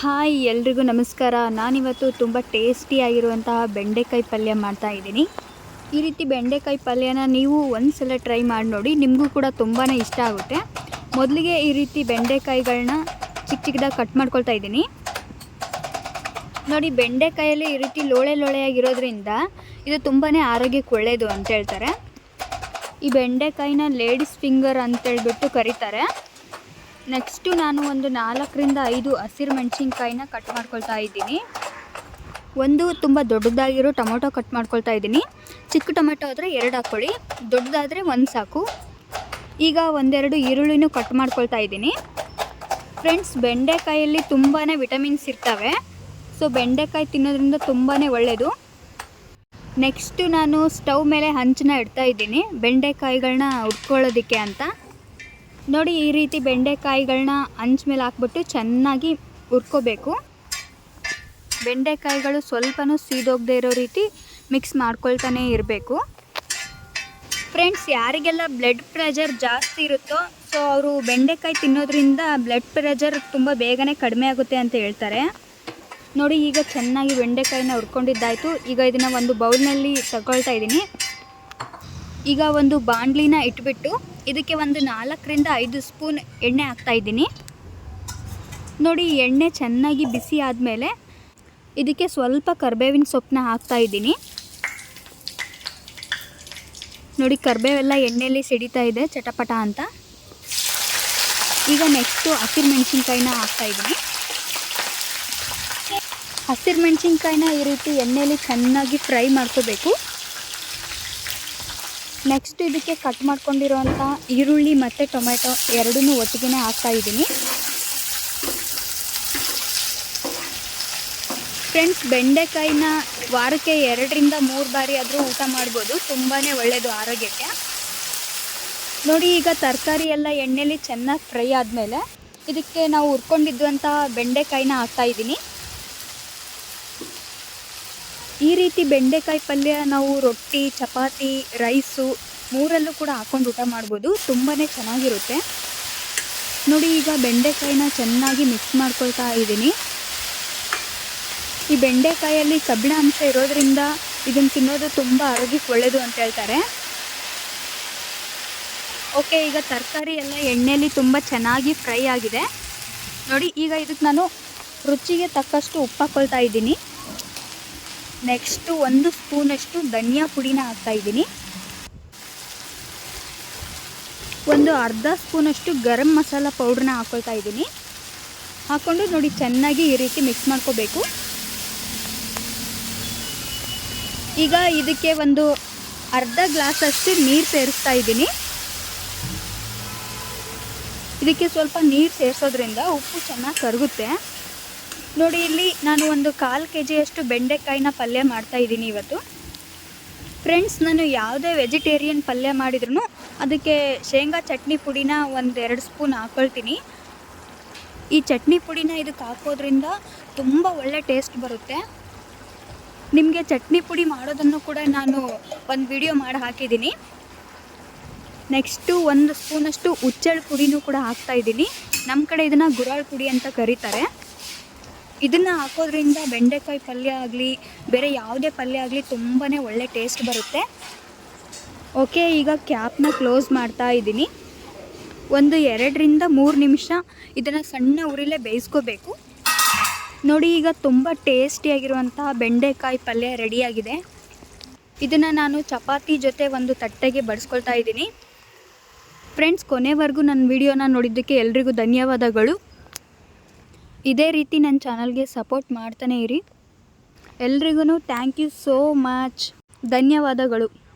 Hi, ಎಲ್ರಿಗೂ ನಮಸ್ಕಾರ. ನಾನಿವತ್ತು ತುಂಬ ಟೇಸ್ಟಿಯಾಗಿರುವಂತಹ ಬೆಂಡೆಕಾಯಿ ಪಲ್ಯ ಮಾಡ್ತಾ ಇದ್ದೀನಿ. ಈ ರೀತಿ ಬೆಂಡೆಕಾಯಿ ಪಲ್ಯನ ನೀವು ಒಂದು ಸಲ ಟ್ರೈ ಮಾಡಿ ನೋಡಿ, ನಿಮಗೂ ಕೂಡ ತುಂಬಾ ಇಷ್ಟ ಆಗುತ್ತೆ. ಮೊದಲಿಗೆ ಈ ರೀತಿ ಬೆಂಡೆಕಾಯಿಗಳನ್ನ ಚಿಕ್ಕ ಚಿಕ್ಕದಾಗಿ ಕಟ್ ಮಾಡ್ಕೊಳ್ತಾ ಇದ್ದೀನಿ. ನೋಡಿ, ಬೆಂಡೆಕಾಯಲ್ಲಿ ಈ ರೀತಿ ಲೋಳೆ ಲೋಳೆಯಾಗಿರೋದ್ರಿಂದ ಇದು ತುಂಬಾ ಆರೋಗ್ಯಕ್ಕೆ ಒಳ್ಳೆಯದು ಅಂತ ಹೇಳ್ತಾರೆ. ಈ ಬೆಂಡೆಕಾಯಿನ ಲೇಡೀಸ್ ಫಿಂಗರ್ ಅಂತೇಳ್ಬಿಟ್ಟು ಕರೀತಾರೆ. ನೆಕ್ಸ್ಟು ನಾನು ಒಂದು ನಾಲ್ಕರಿಂದ ಐದು ಹಸಿರು ಮೆಣಸಿನ್ಕಾಯಿನ ಕಟ್ ಮಾಡ್ಕೊಳ್ತಾ ಇದ್ದೀನಿ. ಒಂದು ತುಂಬ ದೊಡ್ಡದಾಗಿರೋ ಟೊಮೊಟೊ ಕಟ್ ಮಾಡ್ಕೊಳ್ತಾ ಇದ್ದೀನಿ. ಚಿಕ್ಕ ಟೊಮೆಟೊ ಆದರೆ ಎರಡು ಹಾಕ್ಕೊಳ್ಳಿ. ದೊಡ್ಡದಾದರೆ ಒಂದು ಸಾಕು. ಈಗ ಒಂದೆರಡು ಈರುಳ್ಳಿನೂ ಕಟ್ ಮಾಡ್ಕೊಳ್ತಾ ಇದ್ದೀನಿ. ಫ್ರೆಂಡ್ಸ್ ಬೆಂಡೆಕಾಯಲ್ಲಿ ತುಂಬಾ ವಿಟಮಿನ್ಸ್ ಇರ್ತವೆ. ಸೊ ಬೆಂಡೆಕಾಯಿ ತಿನ್ನೋದ್ರಿಂದ ತುಂಬಾ ಒಳ್ಳೆಯದು ನೆಕ್ಸ್ಟು ನಾನು ಸ್ಟವ್ ಮೇಲೆ ಹಂಚನ್ನ ಇಡ್ತಾ ಇದ್ದೀನಿ. ಬೆಂಡೆಕಾಯಿಗಳನ್ನ ಉಟ್ಕೊಳ್ಳೋದಕ್ಕೆ ಅಂತ. ನೋಡಿ, ಈ ರೀತಿ ಬೆಂಡೆಕಾಯಿಗಳನ್ನ ಹಂಚ್ ಮೇಲೆ ಹಾಕ್ಬಿಟ್ಟು ಚೆನ್ನಾಗಿ ಹುರ್ಕೋಬೇಕು. ಬೆಂಡೆಕಾಯಿಗಳು ಸ್ವಲ್ಪನೂ ಸೀದೋಗದೆ ಇರೋ ರೀತಿ ಮಿಕ್ಸ್ ಮಾಡ್ಕೊಳ್ತಾನೆ ಇರಬೇಕು. ಫ್ರೆಂಡ್ಸ್, ಯಾರಿಗೆಲ್ಲ ಬ್ಲಡ್ ಪ್ರೆಷರ್ ಜಾಸ್ತಿ ಇರುತ್ತೋ, ಸೊ ಅವರು ಬೆಂಡೆಕಾಯಿ ತಿನ್ನೋದ್ರಿಂದ ಬ್ಲಡ್ ಪ್ರೆಷರ್ ತುಂಬ ಬೇಗನೆ ಕಡಿಮೆ ಆಗುತ್ತೆ ಅಂತ ಹೇಳ್ತಾರೆ. ನೋಡಿ, ಈಗ ಚೆನ್ನಾಗಿ ಬೆಂಡೆಕಾಯಿನ ಹುರ್ಕೊಂಡಿದ್ದಾಯಿತು. ಈಗ ಇದನ್ನು ಒಂದು ಬೌಲ್ನಲ್ಲಿ ತಗೊಳ್ತಾ ಇದ್ದೀನಿ. ಈಗ ಒಂದು ಬಾಣಲಿನ ಇಟ್ಬಿಟ್ಟು ಇದಕ್ಕೆ ಒಂದು ನಾಲ್ಕರಿಂದ ಐದು ಸ್ಪೂನ್ ಎಣ್ಣೆ ಹಾಕ್ತಾ ಇದ್ದೀನಿ. ನೋಡಿ, ಎಣ್ಣೆ ಚೆನ್ನಾಗಿ ಬಿಸಿ ಆದಮೇಲೆ ಇದಕ್ಕೆ ಸ್ವಲ್ಪ ಕರ್ಬೇವಿನ ಸೊಪ್ಪನ್ನ ಹಾಕ್ತಾ ಇದ್ದೀನಿ. ನೋಡಿ, ಕರ್ಬೇವೆಲ್ಲ ಎಣ್ಣೆಯಲ್ಲಿ ಸಿಡಿತಾ ಇದೆ, ಚಟಪಟ ಅಂತ. ಈಗ ನೆಕ್ಸ್ಟು ಹಸಿರು ಮೆಣಸಿನ್ಕಾಯಿನ ಹಾಕ್ತಾ ಇದ್ದೀನಿ. ಹಸಿರು ಮೆಣಸಿನ್ಕಾಯಿನ ಈ ರೀತಿ ಎಣ್ಣೆಯಲ್ಲಿ ಚೆನ್ನಾಗಿ ಫ್ರೈ ಮಾಡ್ಕೋಬೇಕು. ನೆಕ್ಸ್ಟ್ ಇದಕ್ಕೆ ಕಟ್ ಮಾಡ್ಕೊಂಡಿರೋಂಥ ಈರುಳ್ಳಿ ಮತ್ತು ಟೊಮೆಟೊ ಎರಡೂ ಒಟ್ಟಿಗೆ ಹಾಕ್ತಾ ಇದ್ದೀನಿ. ಫ್ರೆಂಡ್ಸ್ ಬೆಂಡೆಕಾಯಿನ ವಾರಕ್ಕೆ ಎರಡರಿಂದ ಮೂರು ಬಾರಿ ಆದರೂ ಊಟ ಮಾಡ್ಬೋದು. ತುಂಬಾ ಒಳ್ಳೆಯದು ಆರೋಗ್ಯಕ್ಕೆ. ನೋಡಿ, ಈಗ ತರಕಾರಿ ಎಲ್ಲ ಎಣ್ಣೆಲಿ ಚೆನ್ನಾಗಿ ಫ್ರೈ ಆದಮೇಲೆ ಇದಕ್ಕೆ ನಾವು ಹುರ್ಕೊಂಡಿದ್ದಂಥ ಬೆಂಡೆಕಾಯಿನ ಹಾಕ್ತಾ ಇದ್ದೀನಿ. ಈ ರೀತಿ ಬೆಂಡೆಕಾಯಿ ಪಲ್ಯ ನಾವು ರೊಟ್ಟಿ, ಚಪಾತಿ, ರೈಸು ಮೂರಲ್ಲೂ ಕೂಡ ಹಾಕೊಂಡು ಊಟ ಮಾಡ್ಬೋದು. ತುಂಬಾ ಚೆನ್ನಾಗಿರುತ್ತೆ. ನೋಡಿ ಈಗ ಬೆಂಡೆಕಾಯಿನ ಚೆನ್ನಾಗಿ ಮಿಕ್ಸ್ ಮಾಡ್ಕೊಳ್ತಾ ಇದ್ದೀನಿ. ಈ ಬೆಂಡೆಕಾಯಲ್ಲಿ ಕಬ್ಬಿಣ ಅಂಶ ಇರೋದ್ರಿಂದ ಇದನ್ನು ತಿನ್ನೋದು ತುಂಬ ಆರೋಗ್ಯಕ್ಕೆ ಒಳ್ಳೆಯದು ಅಂತ ಹೇಳ್ತಾರೆ. ಓಕೆ, ಈಗ ತರಕಾರಿ ಎಲ್ಲ ಎಣ್ಣೆಯಲ್ಲಿ ತುಂಬ ಚೆನ್ನಾಗಿ ಫ್ರೈ ಆಗಿದೆ. ನೋಡಿ, ಈಗ ಇದಕ್ಕೆ ನಾನು ರುಚಿಗೆ ತಕ್ಕಷ್ಟು ಉಪ್ಪು ಹಾಕ್ಕೊಳ್ತಾ ಇದ್ದೀನಿ. ನೆಕ್ಸ್ಟು ಒಂದು ಸ್ಪೂನಷ್ಟು ಧನಿಯಾ ಪುಡಿನ ಹಾಕ್ತಾಯಿದ್ದೀನಿ ಒಂದು ಅರ್ಧ ಸ್ಪೂನಷ್ಟು ಗರಂ ಮಸಾಲ ಪೌಡ್ರನ್ನ ಹಾಕ್ಕೊಳ್ತಾ ಇದ್ದೀನಿ. ಹಾಕ್ಕೊಂಡು ನೋಡಿ ಚೆನ್ನಾಗಿ ಈ ರೀತಿ ಮಿಕ್ಸ್ ಮಾಡ್ಕೋಬೇಕು. ಈಗ ಇದಕ್ಕೆ ಒಂದು ಅರ್ಧ ಗ್ಲಾಸಷ್ಟು ನೀರು ಸೇರಿಸ್ತಾ ಇದ್ದೀನಿ. ಇದಕ್ಕೆ ಸ್ವಲ್ಪ ನೀರು ಸೇರಿಸೋದ್ರಿಂದ ಉಪ್ಪು ಚೆನ್ನಾಗಿ ಕರಗುತ್ತೆ. ನೋಡಿ, ಇಲ್ಲಿ ನಾನು ಒಂದು ಕಾಲು ಕೆ ಜಿಯಷ್ಟು ಬೆಂಡೆಕಾಯಿನ ಪಲ್ಯ ಮಾಡ್ತಾ ಇದ್ದೀನಿ ಇವತ್ತು. ಫ್ರೆಂಡ್ಸ್ ನಾನು ಯಾವುದೇ ವೆಜಿಟೇರಿಯನ್ ಪಲ್ಯ ಮಾಡಿದ್ರು ಅದಕ್ಕೆ ಶೇಂಗಾ ಚಟ್ನಿ ಪುಡಿನ ಒಂದು ಎರಡು ಸ್ಪೂನ್ ಹಾಕ್ಕೊಳ್ತೀನಿ ಈ ಚಟ್ನಿ ಪುಡಿನ ಇದಕ್ಕೆ ಹಾಕೋದ್ರಿಂದ ತುಂಬ ಒಳ್ಳೆ ಟೇಸ್ಟ್ ಬರುತ್ತೆ. ನಿಮಗೆ ಚಟ್ನಿ ಪುಡಿ ಮಾಡೋದನ್ನು ಕೂಡ ನಾನು ಒಂದು ವಿಡಿಯೋ ಮಾಡಿ ಹಾಕಿದ್ದೀನಿ. ನೆಕ್ಸ್ಟು ಒಂದು ಸ್ಪೂನಷ್ಟು ಉಚ್ಚಳ ಪುಡಿನೂ ಕೂಡ ಹಾಕ್ತಾ ಇದ್ದೀನಿ. ನಮ್ಮ ಕಡೆ ಇದನ್ನು ಗುರಾಳ್ ಪುಡಿ ಅಂತ ಕರೀತಾರೆ. ಇದನ್ನು ಹಾಕೋದ್ರಿಂದ ಬೆಂಡೆಕಾಯಿ ಪಲ್ಯ ಆಗಲಿ, ಬೇರೆ ಯಾವುದೇ ಪಲ್ಯ ಆಗಲಿ ತುಂಬಾ ಒಳ್ಳೆ ಟೇಸ್ಟ್ ಬರುತ್ತೆ. ಓಕೆ ಈಗ ಕ್ಯಾಪ್ನ ಕ್ಲೋಸ್ ಮಾಡ್ತಾ ಇದ್ದೀನಿ. ಒಂದು ಎರಡರಿಂದ ಮೂರು ನಿಮಿಷ ಇದನ್ನು ಸಣ್ಣ ಉರಿಲೇ ಬೇಯಿಸ್ಕೋಬೇಕು. ನೋಡಿ, ಈಗ ತುಂಬ ಟೇಸ್ಟಿಯಾಗಿರುವಂತಹ ಬೆಂಡೆಕಾಯಿ ಪಲ್ಯ ರೆಡಿಯಾಗಿದೆ ಇದನ್ನು ನಾನು ಚಪಾತಿ ಜೊತೆ ಒಂದು ತಟ್ಟೆಗೆ ಬಡಿಸ್ಕೊಳ್ತಾ ಇದ್ದೀನಿ. ಫ್ರೆಂಡ್ಸ್ ಕೊನೆವರೆಗೂ ನನ್ನ ವಿಡಿಯೋನ ನೋಡಿದ್ದಕ್ಕೆ ಎಲ್ರಿಗೂ ಧನ್ಯವಾದಗಳು. ಇದೇ ರೀತಿ ನನ್ನ ಚಾನಲ್ಗೆ ಸಪೋರ್ಟ್ ಮಾಡ್ತಾನೆ ಇರಿ. ಎಲ್ರಿಗೂ ಥ್ಯಾಂಕ್ ಯು ಸೋ ಮಚ್. ಧನ್ಯವಾದಗಳು.